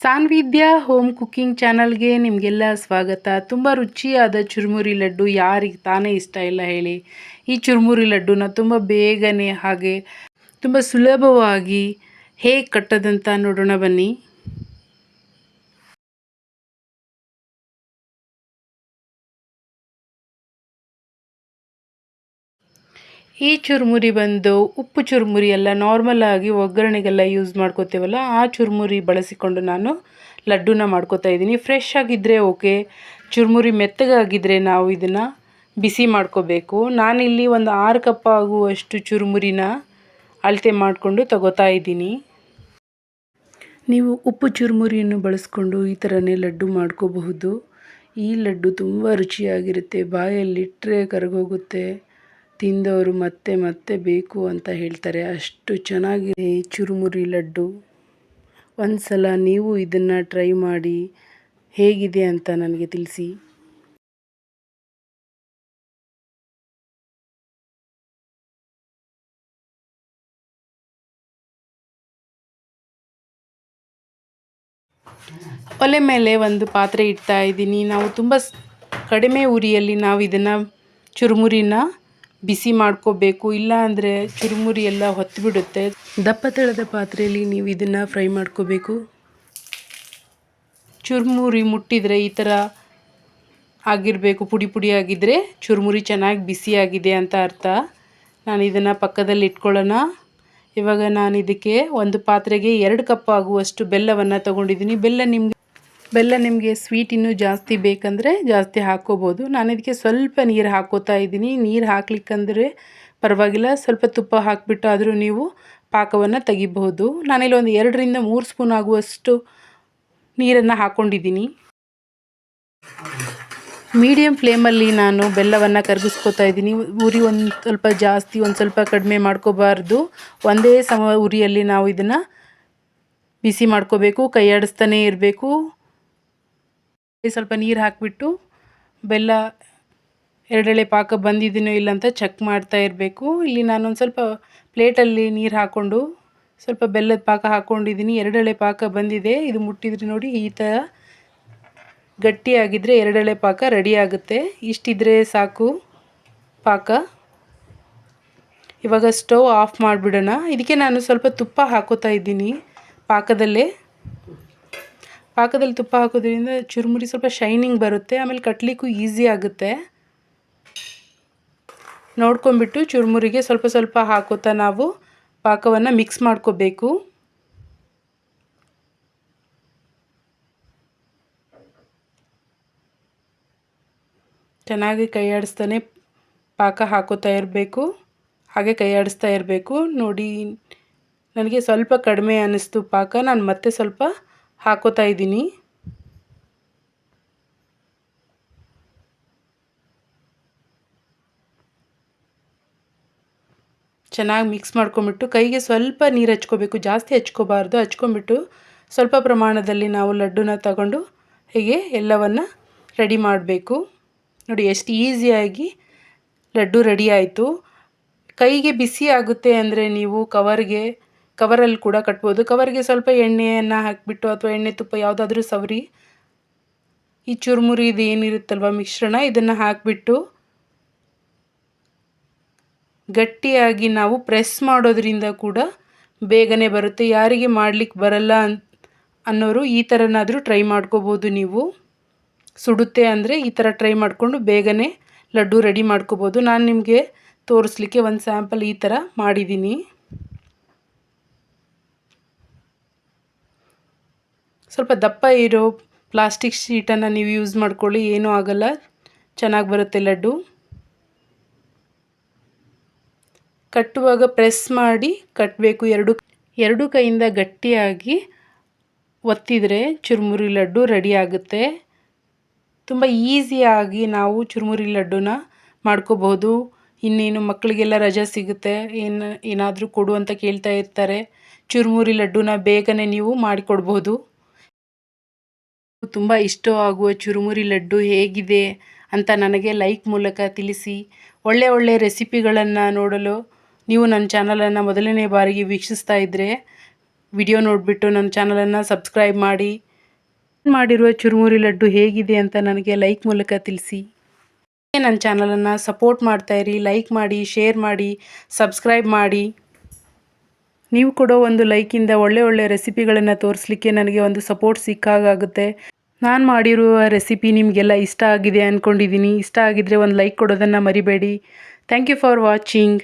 ಸಾನ್ವಿದ್ಯಾ home cooking ಚಾನಲ್ಗೆ ನಿಮಗೆಲ್ಲ ಸ್ವಾಗತ. ತುಂಬ ರುಚಿಯಾದ ಚುರುಮುರಿ ಲಡ್ಡು ಯಾರಿಗೆ ತಾನೇ ಇಷ್ಟ ಇಲ್ಲ ಹೇಳಿ. ಈ ಚುರುಮುರಿ ಲಡ್ಡುನ ತುಂಬ ಬೇಗನೆ ಹಾಗೆ ತುಂಬ ಸುಲಭವಾಗಿ ಹೇಗೆ ಕಟ್ಟೋದಂತ ನೋಡೋಣ ಬನ್ನಿ. ಈ ಚುರುಮುರಿ ಬಂದು ಉಪ್ಪು ಚುರುಮುರಿ ಎಲ್ಲ ನಾರ್ಮಲ್ ಆಗಿ ಒಗ್ಗರಣೆಗೆಲ್ಲ ಯೂಸ್ ಮಾಡ್ಕೋತೀವಲ್ಲ, ಆ ಚುರುಮುರಿ ಬಳಸಿಕೊಂಡು ನಾನು ಲಡ್ಡುನ ಮಾಡ್ಕೋತಾ ಇದ್ದೀನಿ. ಫ್ರೆಶ್ ಆಗಿದ್ದರೆ ಓಕೆ ಚುರುಮುರಿ ಮೆತ್ತಗಾಗಿದ್ದರೆ ನಾವು ಇದನ್ನು ಬಿಸಿ ಮಾಡ್ಕೋಬೇಕು. ನಾನಿಲ್ಲಿ ಒಂದು ಆರು ಕಪ್ ಆಗುವಷ್ಟು ಚುರುಮುರಿನ ಅಳತೆ ಮಾಡಿಕೊಂಡು ತಗೋತಾ ಇದ್ದೀನಿ. ನೀವು ಉಪ್ಪು ಚುರುಮುರಿಯನ್ನು ಬಳಸ್ಕೊಂಡು ಈ ಥರನೇ ಲಡ್ಡು ಮಾಡ್ಕೋಬಹುದು. ಈ ಲಡ್ಡು ತುಂಬ ರುಚಿಯಾಗಿರುತ್ತೆ ಬಾಯಲ್ಲಿಟ್ಟರೆ ಕರಗೋಗುತ್ತೆ. ತಿಂದವರು ಮತ್ತೆ ಮತ್ತೆ ಬೇಕು ಅಂತ ಹೇಳ್ತಾರೆ. ಅಷ್ಟು ಚೆನ್ನಾಗಿದೆ ಚುರುಮುರಿ ಲಡ್ಡು. ಒಂದು ಸಲ ನೀವು ಇದನ್ನು ಟ್ರೈ ಮಾಡಿ ಹೇಗಿದೆ ಅಂತ ನನಗೆ ತಿಳಿಸಿ. ಒಲೆ ಮೇಲೆ ಒಂದು ಪಾತ್ರೆ ಇಡ್ತಾ ಇದ್ದೀನಿ. ನಾವು ತುಂಬ ಕಡಿಮೆ ಉರಿಯಲ್ಲಿ ನಾವು ಇದನ್ನು ಚುರುಮುರಿನ ಬಿಸಿ ಮಾಡ್ಕೋಬೇಕು, ಇಲ್ಲ ಅಂದರೆ ಚುರುಮುರಿ ಎಲ್ಲ ಹೊತ್ತು ಬಿಡುತ್ತೆ ದಪ್ಪ ತಳದ ಪಾತ್ರೆಯಲ್ಲಿ ನೀವು ಇದನ್ನು ಫ್ರೈ ಮಾಡ್ಕೋಬೇಕು. ಚುರುಮುರಿ ಮುಟ್ಟಿದರೆ ಈ ಥರ ಆಗಿರಬೇಕು, ಪುಡಿ ಪುಡಿ ಆಗಿದ್ದರೆ ಚುರುಮುರಿ ಚೆನ್ನಾಗಿ ಬಿಸಿಯಾಗಿದೆ ಅಂತ ಅರ್ಥ. ನಾನು ಇದನ್ನು ಪಕ್ಕದಲ್ಲಿ ಇಟ್ಕೊಳ್ಳೋಣ. ಇವಾಗ ನಾನು ಇದಕ್ಕೆ ಒಂದು ಪಾತ್ರೆಗೆ ಎರಡು ಕಪ್ ಆಗುವಷ್ಟು ಬೆಲ್ಲವನ್ನು ತೊಗೊಂಡಿದ್ದೀನಿ ಬೆಲ್ಲ ನಿಮಗೆ ಬೆಲ್ಲ ನಿಮಗೆ ಸ್ವೀಟ್ ಇನ್ನೂ ಜಾಸ್ತಿ ಬೇಕಂದರೆ ಜಾಸ್ತಿ ಹಾಕ್ಕೋಬೋದು ನಾನು ಇದಕ್ಕೆ ಸ್ವಲ್ಪ ನೀರು ಹಾಕೋತಾ ಇದ್ದೀನಿ. ನೀರು ಹಾಕ್ಲಿಕ್ಕಂದರೆ ಪರವಾಗಿಲ್ಲ. ಸ್ವಲ್ಪ ತುಪ್ಪ ಹಾಕಿಬಿಟ್ಟು ಆದರೂ ನೀವು ಪಾಕವನ್ನು ತೆಗಿಬಹುದು. ನಾನಿಲ್ಲಿ ಒಂದು ಎರಡರಿಂದ ಮೂರು ಸ್ಪೂನ್ ಆಗುವಷ್ಟು ನೀರನ್ನು ಹಾಕ್ಕೊಂಡಿದ್ದೀನಿ ಮೀಡಿಯಮ್ ಫ್ಲೇಮಲ್ಲಿ ನಾನು ಬೆಲ್ಲವನ್ನು ಕರಗಿಸ್ಕೊತಾ ಇದ್ದೀನಿ. ಉರಿ ಒಂದು ಸ್ವಲ್ಪ ಜಾಸ್ತಿ, ಒಂದು ಸ್ವಲ್ಪ ಕಡಿಮೆ ಮಾಡ್ಕೋಬಾರ್ದು. ಒಂದೇ ಸಮ ಉರಿಯಲ್ಲಿ ನಾವು ಇದನ್ನು ಬಿಸಿ ಮಾಡ್ಕೋಬೇಕು. ಕೈ ಆಡಿಸ್ತಾನೇ ಇರಬೇಕು. ಸ್ವಲ್ಪ ನೀರು ಹಾಕಿಬಿಟ್ಟು ಬೆಲ್ಲ ಎರಡೆಳೆ ಪಾಕ ಬಂದಿದ್ದೀನೋ ಇಲ್ಲ ಅಂತ ಚೆಕ್ ಮಾಡ್ತಾ ಇರಬೇಕು. ಇಲ್ಲಿ ನಾನೊಂದು ಸ್ವಲ್ಪ ಪ್ಲೇಟಲ್ಲಿ ನೀರು ಹಾಕ್ಕೊಂಡು ಸ್ವಲ್ಪ ಬೆಲ್ಲದ ಪಾಕ ಹಾಕ್ಕೊಂಡಿದ್ದೀನಿ ಎರಡೆಳೆ ಪಾಕ ಬಂದಿದೆ. ಇದು ಮುಟ್ಟಿದ್ರೆ ನೋಡಿ ಈ ಥರ ಗಟ್ಟಿಯಾಗಿದ್ದರೆ ಎರಡೆಳೆ ಪಾಕ ರೆಡಿ ಆಗುತ್ತೆ. ಇಷ್ಟಿದ್ರೆ ಸಾಕು ಪಾಕ. ಇವಾಗ ಸ್ಟವ್ ಆಫ್ ಮಾಡಿಬಿಡೋಣ. ಇದಕ್ಕೆ ನಾನು ಸ್ವಲ್ಪ ತುಪ್ಪ ಹಾಕೋತಾ ಇದ್ದೀನಿ ಪಾಕದಲ್ಲೇ. ಪಾಕದಲ್ಲಿ ತುಪ್ಪ ಹಾಕೋದ್ರಿಂದ ಚುರುಮುರಿ ಸ್ವಲ್ಪ ಶೈನಿಂಗ್ ಬರುತ್ತೆ, ಆಮೇಲೆ ಕಟ್ಟಲಿಕ್ಕೂ ಈಸಿ ಆಗುತ್ತೆ. ನೋಡ್ಕೊಂಬಿಟ್ಟು ಚುರುಮುರಿಗೆ ಸ್ವಲ್ಪ ಸ್ವಲ್ಪ ಹಾಕೋತಾ ನಾವು ಪಾಕವನ್ನು ಮಿಕ್ಸ್ ಮಾಡ್ಕೋಬೇಕು. ಚೆನ್ನಾಗಿ ಕೈ ಆಡಿಸ್ತಾನೆ ಪಾಕ ಹಾಕೋತಾ ಇರಬೇಕು. ಹಾಗೆ ಕೈ ಆಡಿಸ್ತಾ ಇರಬೇಕು. ನೋಡಿ, ನನಗೆ ಸ್ವಲ್ಪ ಕಡಿಮೆ ಅನ್ನಿಸ್ತು ಪಾಕ. ನಾನು ಮತ್ತೆ ಸ್ವಲ್ಪ ಹಾಕೋತಾ ಇದ್ದೀನಿ. ಚೆನ್ನಾಗಿ ಮಿಕ್ಸ್ ಮಾಡ್ಕೊಂಬಿಟ್ಟು ಕೈಗೆ ಸ್ವಲ್ಪ ನೀರು ಹಚ್ಕೋಬೇಕು, ಜಾಸ್ತಿ ಹಚ್ಕೋಬಾರ್ದು. ಹಚ್ಕೊಂಬಿಟ್ಟು ಸ್ವಲ್ಪ ಪ್ರಮಾಣದಲ್ಲಿ ನಾವು ಲಡ್ಡುನ ತಗೊಂಡು ಹೀಗೆ ಎಲ್ಲವನ್ನು ರೆಡಿ ಮಾಡಬೇಕು. ನೋಡಿ ಎಷ್ಟು ಈಸಿಯಾಗಿ ಲಡ್ಡು ರೆಡಿ ಆಯಿತು. ಕೈಗೆ ಬಿಸಿ ಆಗುತ್ತೆ ಅಂದರೆ ನೀವು ಕವರ್ಗೆ ಕವರಲ್ಲಿ ಕೂಡ ಕಟ್ಬೋದು. ಕವರ್ಗೆ ಸ್ವಲ್ಪ ಎಣ್ಣೆಯನ್ನು ಹಾಕಿಬಿಟ್ಟು ಅಥವಾ ಎಣ್ಣೆ ತುಪ್ಪ ಯಾವುದಾದ್ರೂ ಸವರಿ, ಈ ಚುರುಮುರಿ ಇದು ಏನಿರುತ್ತಲ್ವ ಮಿಶ್ರಣ, ಇದನ್ನು ಹಾಕಿಬಿಟ್ಟು ಗಟ್ಟಿಯಾಗಿ ನಾವು ಪ್ರೆಸ್ ಮಾಡೋದ್ರಿಂದ ಕೂಡ ಬೇಗನೆ ಬರುತ್ತೆ. ಯಾರಿಗೆ ಮಾಡಲಿಕ್ಕೆ ಬರಲ್ಲ ಅನ್ನೋರು ಈ ಥರನಾದರೂ ಟ್ರೈ ಮಾಡ್ಕೋಬೋದು ನೀವು. ಸುಡುತ್ತೆ ಅಂದರೆ ಈ ಥರ ಟ್ರೈ ಮಾಡಿಕೊಂಡು ಬೇಗನೆ ಲಡ್ಡು ರೆಡಿ ಮಾಡ್ಕೋಬೋದು. ನಾನು ನಿಮಗೆ ತೋರಿಸ್ಲಿಕ್ಕೆ ಒಂದು ಸ್ಯಾಂಪಲ್ ಈ ಥರ ಮಾಡಿದ್ದೀನಿ ಸ್ವಲ್ಪ ದಪ್ಪ ಇರೋ ಪ್ಲಾಸ್ಟಿಕ್ ಶೀಟನ್ನು ನೀವು ಯೂಸ್ ಮಾಡ್ಕೊಳ್ಳಿ, ಏನೂ ಆಗಲ್ಲ. ಚೆನ್ನಾಗಿ ಬರುತ್ತೆ ಲಡ್ಡು. ಕಟ್ಟುವಾಗ ಪ್ರೆಸ್ ಮಾಡಿ ಕಟ್ಟಬೇಕು ಎರಡು. ಎರಡು ಕೈಯಿಂದ ಗಟ್ಟಿಯಾಗಿ ಒತ್ತಿದರೆ ಚುರುಮುರಿ ಲಡ್ಡು ರೆಡಿ ಆಗುತ್ತೆ. ತುಂಬ ಈಸಿಯಾಗಿ ನಾವು ಚುರುಮುರಿ ಲಡ್ಡುನ ಮಾಡ್ಕೋಬಹುದು. ಇನ್ನೇನು ಮಕ್ಕಳಿಗೆಲ್ಲ ರಜಾ ಸಿಗುತ್ತೆ, ಏನು ಏನಾದರೂ ಕೊಡು ಅಂತ ಕೇಳ್ತಾ ಇರ್ತಾರೆ. ಚುರುಮುರಿ ಲಡ್ಡುನ ಬೇಗನೆ ನೀವು ಮಾಡಿಕೊಡ್ಬೋದು. ತುಂಬ ಇಷ್ಟ ಆಗುವ ಚುರುಮುರಿ ಲಡ್ಡು ಹೇಗಿದೆ ಅಂತ ನನಗೆ ಲೈಕ್ ಮೂಲಕ ತಿಳಿಸಿ. ಒಳ್ಳೆ ಒಳ್ಳೆ ರೆಸಿಪಿಗಳನ್ನು ನೋಡಲು ನೀವು ನನ್ನ ಚಾನಲನ್ನು ಮೊದಲನೇ ಬಾರಿಗೆ ವೀಕ್ಷಿಸ್ತಾ ಇದ್ದರೆ ವಿಡಿಯೋ ನೋಡಿಬಿಟ್ಟು ನನ್ನ ಚಾನಲನ್ನು ಸಬ್ಸ್ಕ್ರೈಬ್ ಮಾಡಿ. ಮಾಡಿರುವ ಚುರುಮುರಿ ಲಡ್ಡು ಹೇಗಿದೆ ಅಂತ ನನಗೆ ಲೈಕ್ ಮೂಲಕ ತಿಳಿಸಿ. ನನ್ನ ಚಾನಲನ್ನು ಸಪೋರ್ಟ್ ಮಾಡ್ತಾಯಿರಿ ಲೈಕ್ ಮಾಡಿ, ಶೇರ್ ಮಾಡಿ, ಸಬ್ಸ್ಕ್ರೈಬ್ ಮಾಡಿ. ನೀವು ಕೊಡೋ ಒಂದು ಲೈಕಿಂದ ಒಳ್ಳೆ ಒಳ್ಳೆ ರೆಸಿಪಿಗಳನ್ನು ತೋರಿಸ್ಲಿಕ್ಕೆ ನನಗೆ ಒಂದು ಸಪೋರ್ಟ್ ಸಿಕ್ಕಾಗುತ್ತೆ ನಾನು ಮಾಡಿರುವ ರೆಸಿಪಿ ನಿಮಗೆಲ್ಲ ಇಷ್ಟ ಆಗಿದೆ ಅಂದ್ಕೊಂಡಿದ್ದೀನಿ ಇಷ್ಟ ಆಗಿದ್ದರೆ ಒಂದು ಲೈಕ್ ಕೊಡೋದನ್ನು ಮರಿಬೇಡಿ. Thank you for watching